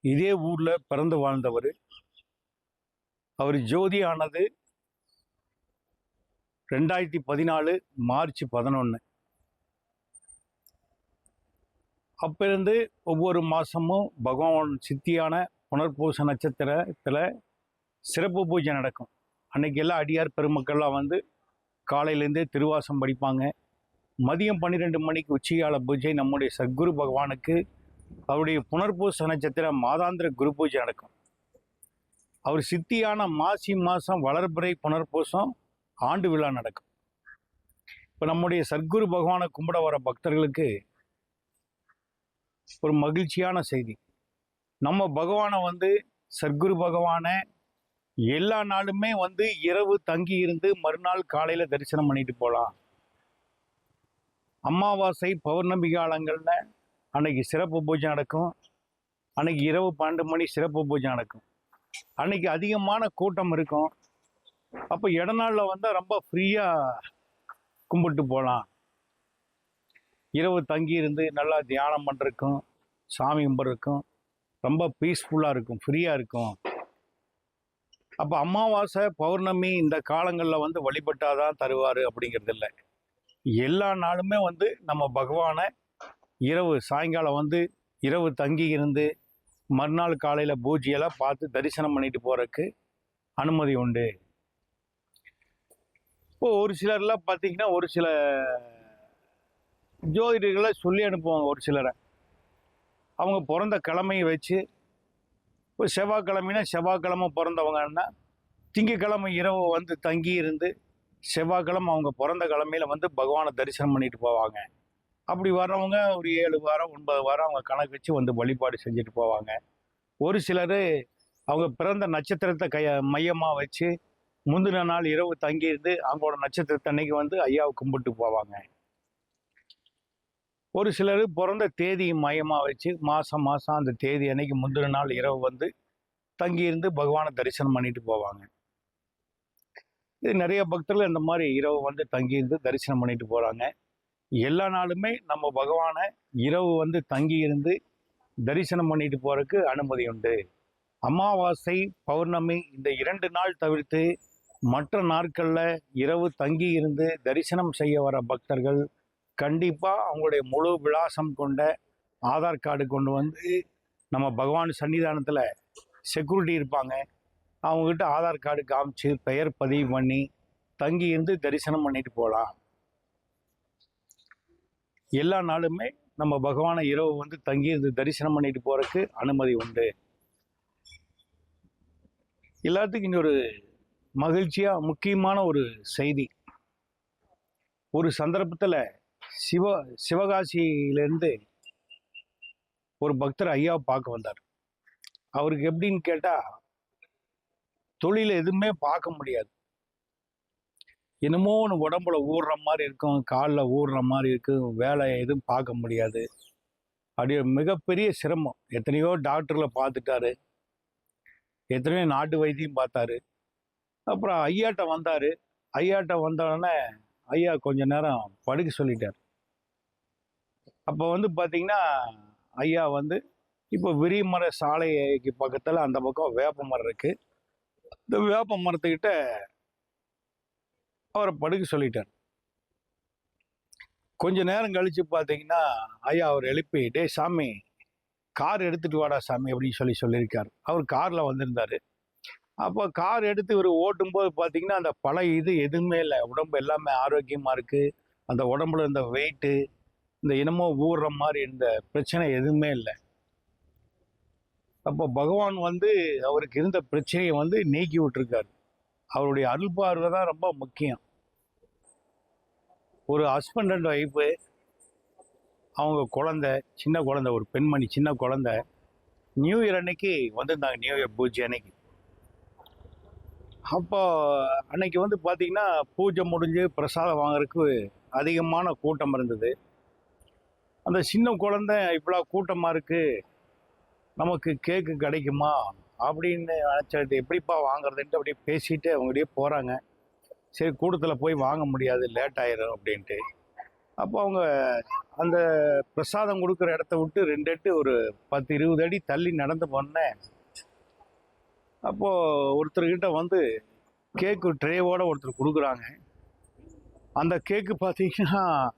இதே ஊரில் பிறந்து வாழ்ந்தவர். அவர் ஜோதி ஆனது ரெண்டாயிரத்தி பதினாலு மார்ச் பதினொன்று அப்பிருந்து ஒவ்வொரு மாதமும் பகவான் சித்தியான புனர்பூச நட்சத்திரத்தில் சிறப்பு பூஜை நடக்கும். அன்றைக்கி எல்லாம் அடியார் பெருமக்கள்லாம் வந்து காலையிலேருந்தே திருவாசம் படிப்பாங்க. மதியம் பன்னிரெண்டு மணிக்கு உச்சிகால பூஜை நம்முடைய சத்குரு பகவானுக்கு அவருடைய புனர்பூச நட்சத்திர மாதாந்திர குரு பூஜை நடக்கும். அவர் சித்தியான மாசி மாதம் வளர்பிறை புனர்பூசம் ஆண்டு விழா நடக்கும். இப்போ நம்முடைய சத்குரு பகவானை கும்பிட வர பக்தர்களுக்கு ஒரு மகிழ்ச்சியான செய்தி. நம்ம பகவானை வந்து சத்குரு பகவானை எல்லா நாளுமே வந்து இரவு தங்கி இருந்து மறுநாள் காலையில் தரிசனம் பண்ணிட்டு போகலாம் அமாவாசை பௌர்ணமி காலங்களில் அன்னைக்கு சிறப்பு பூஜை நடக்கும். அன்னைக்கு இரவு பன்னெண்டு மணி சிறப்பு பூஜை நடக்கும். அன்னைக்கு அதிகமான கூட்டம் இருக்கும். அப்போ இடநாளில் வந்தால் ரொம்ப ஃப்ரீயாக கும்பிட்டு போகலாம் இரவு தங்கி இருந்து நல்லா தியானம் பண்ணுறதுக்கும் சாமி கும்பிட்றக்கும் ரொம்ப பீஸ்ஃபுல்லாக இருக்கும் ஃப்ரீயாக இருக்கும். அப்போ அமாவாசை பௌர்ணமி இந்த காலங்களில் வந்து வழிபட்டாதான் தருவார் அப்படிங்கிறது இல்லை எல்லா நாளுமே வந்து நம்ம பகவானை இரவு சாயங்காலம் வந்து இரவு தங்கி இருந்து மறுநாள் காலையில் பூஜையெல்லாம் பார்த்து தரிசனம் பண்ணிட்டு போகிறதுக்கு அனுமதி உண்டு. இப்போ ஒரு சிலர்லாம் பார்த்தீங்கன்னா ஒரு சில ஜோதிடர்களை சொல்லி அனுப்புவாங்க ஒரு சிலரை. அவங்க பிறந்த கிழமையை வச்சு இப்போ செவ்வாய்க்கிழமைனா செவ்வாய்க்கிழமை பிறந்தவங்கன்னா திங்கக்கிழமை இரவு வந்து தங்கி இருந்து செவ்வாய்க்கிழமை அவங்க பிறந்த கிழமையில வந்து பகவானை தரிசனம் பண்ணிட்டு போவாங்க. அப்படி வரவங்க ஒரு ஏழு வாரம் ஒன்பது வாரம் அவங்க கணக்கு வச்சு வந்து வழிபாடு செஞ்சுட்டு போவாங்க. ஒரு சிலர் அவங்க பிறந்த நட்சத்திரத்தை கைய மையமாக வச்சு முந்தின நாள் இரவு தங்கி இருந்து அவங்களோட நட்சத்திரத்தை அன்னைக்கு வந்து ஐயாவை கும்பிட்டு போவாங்க. ஒரு சிலர் பிறந்த தேதி மையமாக வச்சு மாதம் மாதம் அந்த தேதி அன்னைக்கு முந்தின நாள் இரவு வந்து தங்கியிருந்து பகவானை தரிசனம் பண்ணிட்டு போவாங்க. இது நிறைய பக்தர்கள் இந்த மாதிரி இரவு வந்து தங்கியிருந்து தரிசனம் பண்ணிட்டு போகிறாங்க எல்லா நாளுமே நம்ம பகவானை இரவு வந்து தங்கி இருந்து தரிசனம் பண்ணிட்டு போகிறதுக்கு அனுமதி உண்டு. அமாவாசை பௌர்ணமி இந்த இரண்டு நாள் தவிர்த்து மற்ற நாட்களில் இரவு தங்கி இருந்து தரிசனம் செய்ய வர பக்தர்கள் கண்டிப்பாக அவங்களுடைய முழு விலாசம் கொண்ட ஆதார் கார்டு கொண்டு வந்து நம்ம பகவான் சன்னிதானத்தில் செக்யூரிட்டி இருப்பாங்க. அவங்கக்கிட்ட ஆதார் கார்டு காமிச்சு பெயர் பதிவு பண்ணி தங்கி இருந்து தரிசனம் பண்ணிட்டு போகலாம். எல்லா நாளுமே நம்ம பகவானை இரவு வந்து தங்கி இருந்து தரிசனம் பண்ணிட்டு போறதுக்கு அனுமதி உண்டு. எல்லாத்துக்கும் இன்னொரு மகிழ்ச்சியா முக்கியமான ஒரு செய்தி. ஒரு சந்தர்ப்பத்தில் சிவ சிவகாசியிலேருந்து ஒரு பக்தர் ஐயாவை பார்க்க வந்தார். அவருக்கு எப்படின்னு கேட்டால் தொழில் எதுவுமே பார்க்க முடியாது. என்னமோ ஒன்று உடம்புல ஊறுற மாதிரி இருக்கும் காலில் ஊறுற மாதிரி இருக்கும் வேலை எதுவும் பார்க்க முடியாது. அப்படியே மிகப்பெரிய சிரமம். எத்தனையோ டாக்டர்களை பார்த்துட்டாரு. எத்தனையோ நாட்டு வைத்தியம் பார்த்தாரு. அப்புறம் ஐயாட்ட வந்தார். ஐயாட்ட வந்தோடனே ஐயா கொஞ்ச நேரம் படுக்க சொல்லிட்டார். அப்போ வந்து பார்த்தீங்கன்னா ஐயா வந்து இப்போ விரிமர சாலைக்கு பக்கத்தில் அந்த பக்கம் வேப்ப மரம் இருக்குது இந்த வேப்ப மரத்துக்கிட்ட அவரை படுக்க சொல்லிட்டார் கொஞ்ச நேரம் கழிச்சு பார்த்தீங்கன்னா ஐயா அவர் எழுப்பி டே சாமி கார் எடுத்துட்டு வாடா சாமி அப்படின்னு சொல்லி சொல்லியிருக்கார். அவர் காரில் வந்திருந்தாரு. அப்போ கார் எடுத்து இவர் ஓட்டும்போது பார்த்தீங்கன்னா அந்த பழைய இது எதுவுமே இல்லை. உடம்பு எல்லாமே ஆரோக்கியமாக இருக்குது அந்த உடம்புல இருந்த வெயிட்டு இந்த இனமோ ஊறுற மாதிரி இந்த பிரச்சனை எதுவுமே இல்லை. அப்போ பகவான் வந்து அவருக்கு இருந்த பிரச்சனையை வந்து நீக்கி விட்டுருக்காரு. அவருடைய அருள்பார்வை தான் ரொம்ப முக்கியம். ஒரு ஹஸ்பண்ட் அண்ட் ஒய்ஃபு அவங்க குழந்தை சின்ன குழந்தை ஒரு பெண்மணி சின்ன குழந்தை நியூ இயர் அன்னைக்கு வந்திருந்தாங்க நியூ இயர் பூஜை அன்னைக்கு. அப்போ அன்னைக்கு வந்து பார்த்திங்கன்னா பூஜை முடிஞ்சு பிரசாதம் வாங்குறதுக்கு அதிகமான கூட்டம் இருந்தது. அந்த சின்ன குழந்தை இவ்வளோ கூட்டமாக இருக்குது நமக்கு கேக்கு கிடைக்குமா அப்படின்னு நினச்சது எப்படிப்பா வாங்குறதுன்ட்டு அப்படியே பேசிட்டு அவங்ககிட்டயே போகிறாங்க சரி கூட்டத்தில் போய் வாங்க முடியாது லேட் ஆயிரும் அப்படின்ட்டு. அப்போ அவங்க அந்த பிரசாதம் கொடுக்குற இடத்த விட்டு ரெண்டு எட்டு ஒரு பத்து இருபது அடி தள்ளி நடந்து போனேன். அப்போது ஒருத்தர்கிட்ட வந்து கேக்கு ட்ரேவோட ஒருத்தர் கொடுக்குறாங்க. அந்த கேக்கு பார்த்தீங்கன்னா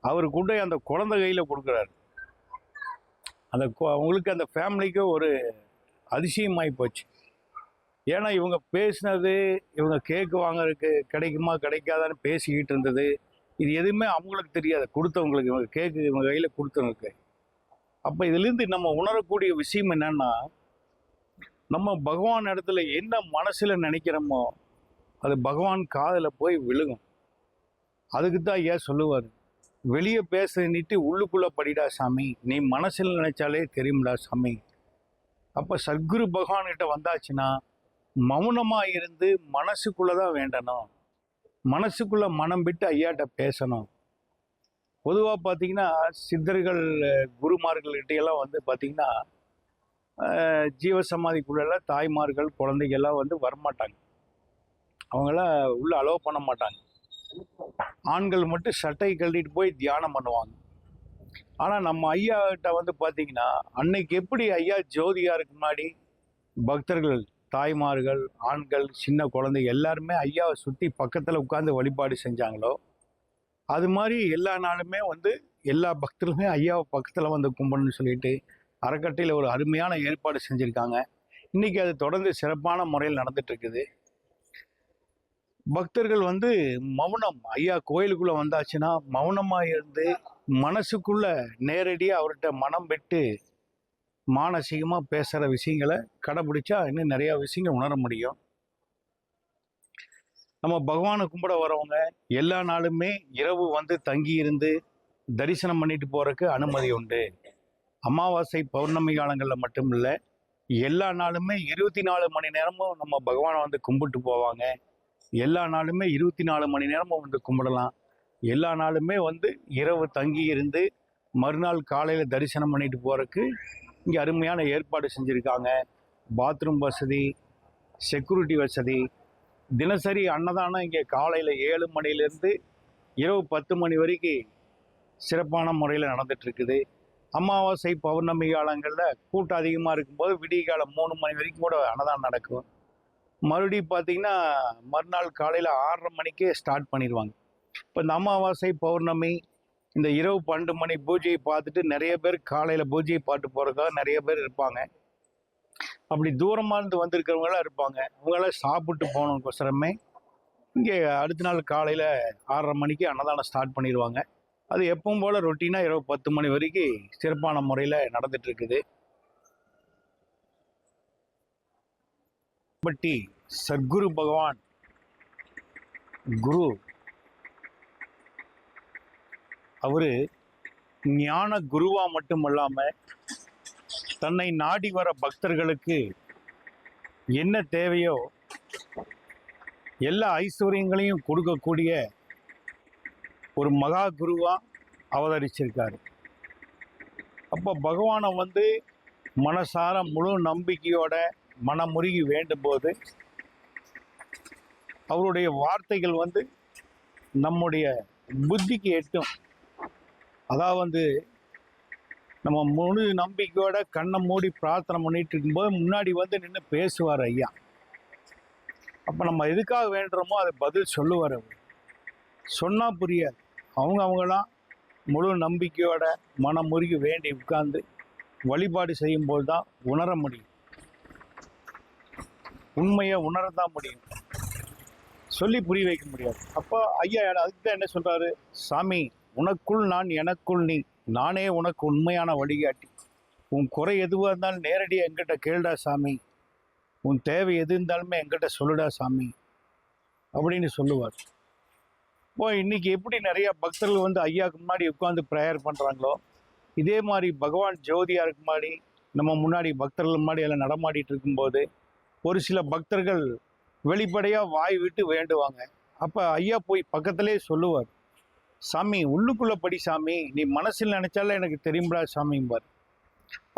அவர் கொண்டு அந்த குழந்தை கையில் கொடுக்குறாரு. அந்த கு- அவங்களுக்கு அந்த ஃபேமிலிக்கு ஒரு அதிசயமாகி போச்சு. ஏன்னா இவங்க பேசினது இவங்க கேக்கு வாங்குறதுக்கு கிடைக்குமா கிடைக்காதான்னு பேசிக்கிட்டு இருந்தது. இது எதுவுமே அவங்களுக்கு தெரியாது. கொடுத்தவங்களுக்கு இவங்க கேக்கு இவங்க கையில் கொடுத்தவங்களுக்கு. அப்போ இதுலேருந்து நம்ம உணரக்கூடிய விஷயம் என்னன்னா நம்ம பகவான் இடத்துல என்ன மனசில் நினைக்கிறோமோ அது பகவான் காதில் போய் விழுகும். அதுக்கு தான் ஏன் சொல்லுவார். வெளியே பேச நீட்டு உள்ளுக்குள்ளே படிடா சாமி. நீ மனசில் நினைச்சாலே தெரியும்டா சாமி. அப்போ சத்குரு பகவான்கிட்ட வந்தாச்சுன்னா மௌனமாக இருந்து மனசுக்குள்ளே தான் வேண்டணும். மனசுக்குள்ளே மனம் விட்டு ஐயாட்ட பேசணும். பொதுவாக பார்த்தீங்கன்னா சித்தர்கள் குருமார்கள்கிட்டையெல்லாம் வந்து பார்த்திங்கன்னா ஜீவசமாதிக்குள்ளெல்லாம் தாய்மார்கள் குழந்தைகள்லாம் வந்து வரமாட்டாங்க. அவங்கள உள்ள அலோவ் பண்ண மாட்டாங்க. ஆண்கள் மட்டும் சட்டை கழட்டிட்டு போய் தியானம் பண்ணுவாங்க. ஆனால் நம்ம ஐயா கிட்ட வந்து பார்த்தீங்கன்னா அன்னைக்கு எப்படி ஐயா ஜோதியாருக்கு முன்னாடி பக்தர்கள் தாய்மார்கள் ஆண்கள் சின்ன குழந்தை எல்லாருமே ஐயாவை சுற்றி பக்கத்தில் உட்காந்து வழிபாடு செஞ்சாங்களோ அது மாதிரி எல்லா நாளுமே வந்து எல்லா பக்தர்களுமே ஐயாவை பக்கத்தில் வந்து கும்பிடணும்னு சொல்லிட்டு அறக்கட்டையில் ஒரு அருமையான ஏற்பாடு செஞ்சுருக்காங்க. இன்றைக்கி அது தொடர்ந்து சிறப்பான முறையில் நடந்துட்டு இருக்குது பக்தர்கள் வந்து மௌனம் ஐயா கோயிலுக்குள்ளே வந்தாச்சுன்னா மௌனமாக இருந்து மனசுக்குள்ளே நேரடியாக அவர்கிட்ட மனம் விட்டு மானசீகமாக பேசுகிற விஷயங்களை கடைபிடிச்சா இன்னும் நிறையா விஷயங்கள் உணர முடியும். நம்ம பகவானை கும்பிட வரவங்க எல்லா நாளுமே இரவு வந்து தங்கி இருந்து தரிசனம் பண்ணிட்டு போகிறதுக்கு அனுமதி உண்டு. அமாவாசை பௌர்ணமி காலங்களில் மட்டும் இல்லை எல்லா நாளுமே இருபத்தி நாலு மணி நேரமும் நம்ம பகவானை வந்து கும்பிட்டு போவாங்க. எல்லா நாளுமே இருபத்தி நாலு மணி நேரமும் வந்து கும்பிடலாம். எல்லா நாளுமே வந்து இரவு தங்கி இருந்து மறுநாள் காலையில் தரிசனம் பண்ணிட்டு போகிறதுக்கு இங்கே அருமையான ஏற்பாடு செஞ்சுருக்காங்க. பாத்ரூம் வசதி செக்யூரிட்டி வசதி. தினசரி அன்னதானம் இங்கே காலையில் ஏழு மணிலேருந்து இரவு பத்து மணி வரைக்கும் சிறப்பான முறையில் நடந்துகிட்ருக்குது அமாவாசை பௌர்ணமி காலங்களில் கூட்டம் அதிகமாக இருக்கும்போது விடிய காலம் மூணு மணி வரைக்கும் கூட அன்னதானம் நடக்கும். மறுபடியும் பார்த்தீங்கன்னா மறுநாள் காலையில் ஆறரை மணிக்கே ஸ்டார்ட் பண்ணிடுவாங்க. இப்போ இந்த அமாவாசை பௌர்ணமி இந்த இரவு பன்னெண்டு மணி பூஜையை பார்த்துட்டு நிறைய பேர் காலையில் பூஜையை பார்த்து போகிறதுக்காக நிறைய பேர் இருப்பாங்க. அப்படி தூரமாக இருந்து வந்திருக்கிறவங்களாம் இருப்பாங்க. அவங்களாம் சாப்பிட்டு போனதுக்கோசரமே இங்கே அடுத்த நாள் காலையில் ஆறரை மணிக்கு அன்னதானம் ஸ்டார்ட் பண்ணிடுவாங்க. அது எப்பவும் போல் ரொட்டீனாக இரவு பத்து மணி வரைக்கும் சிறப்பான முறையில் நடந்துட்டு இருக்குது. பட்டி சத்குரு பகவான் குரு அவரு ஞான குருவா மட்டுமல்லாமல் தன்னை நாடி வர பக்தர்களுக்கு என்ன தேவையோ எல்லா ஐஸ்வர்யங்களையும் கொடுக்கக்கூடிய ஒரு மகா குருவா அவதரிச்சிருக்காரு. அப்போ பகவானை வந்து மனசார முழு நம்பிக்கையோட மனமுருகி வேண்டும் போது அவருடைய வார்த்தைகள் வந்து நம்முடைய புத்திக்கு எட்டும். அதாவது வந்து நம்ம முழு நம்பிக்கையோட கண்ணை மூடி பிரார்த்தனை பண்ணிட்டு இருக்கும்போது முன்னாடி வந்து நின்று பேசுவார் ஐயா. அப்போ நம்ம எதுக்காக வேண்டுறோமோ அதை பதில் சொல்லுவார் அவர். சொன்னால் புரியாது. அவங்க அவங்களாம் முழு நம்பிக்கையோட மனமுருகி வேண்டி உட்கார்ந்து வழிபாடு செய்யும்போது தான் உணர முடியும். உண்மையை உணரதான் முடியும். சொல்லி புரிய வைக்க முடியாது. அப்போ ஐயா அதுக்கு தான் என்ன சொல்கிறாரு சாமி உனக்குள் நான் எனக்குள் நீ நானே உனக்கு உண்மையான வழிகாட்டி. உன் குறை எதுவாக இருந்தாலும் நேரடியாக எங்கிட்ட கேளுடா சாமி. உன் தேவை எது இருந்தாலுமே எங்கிட்ட சொல்லுடா சாமி. அப்படின்னு சொல்லுவார். இப்போ இன்னைக்கு எப்படி நிறையா பக்தர்கள் வந்து ஐயாவுக்கு முன்னாடி உட்காந்து ப்ரேயர் பண்ணுறாங்களோ இதே மாதிரி பகவான் ஜோதியாருக்கு முன்னாடி நம்ம முன்னாடி பக்தர்கள் முன்னாடி எல்லாம் நடமாடிட்டு இருக்கும்போது ஒரு சில பக்தர்கள் வெளிப்படையாக வாய் விட்டு வேண்டுவாங்க. அப்போ ஐயா போய் பக்கத்திலே சொல்லுவார். சாமி உள்ளுக்குள்ள படி சாமி. நீ மனசில் நினைச்சால எனக்கு தெரியும்டா சாமிம்பார்.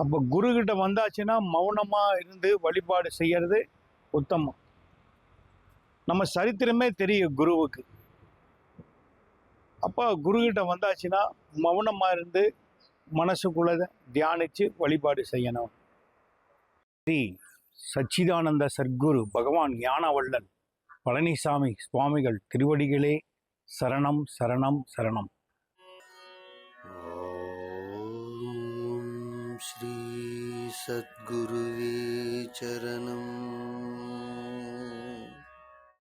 அப்போ குரு கிட்ட வந்தாச்சுன்னா மௌனமா இருந்து வழிபாடு செய்யறது உத்தமம். நம்ம சரித்திரமே தெரியும் குருவுக்கு. அப்போ குருகிட்ட வந்தாச்சுன்னா மௌனமாக இருந்து மனசுக்குள்ளதை தியானித்து வழிபாடு செய்யணும். ஸ்ரீ சச்சிதானந்த சர்க்குரு பகவான் ஞானவள்ளல் பழனிசாமி சுவாமிகள் திருவடிகளே சரணம் சரணம் சரணம். ஸ்ரீ சத்குருவே சரணம்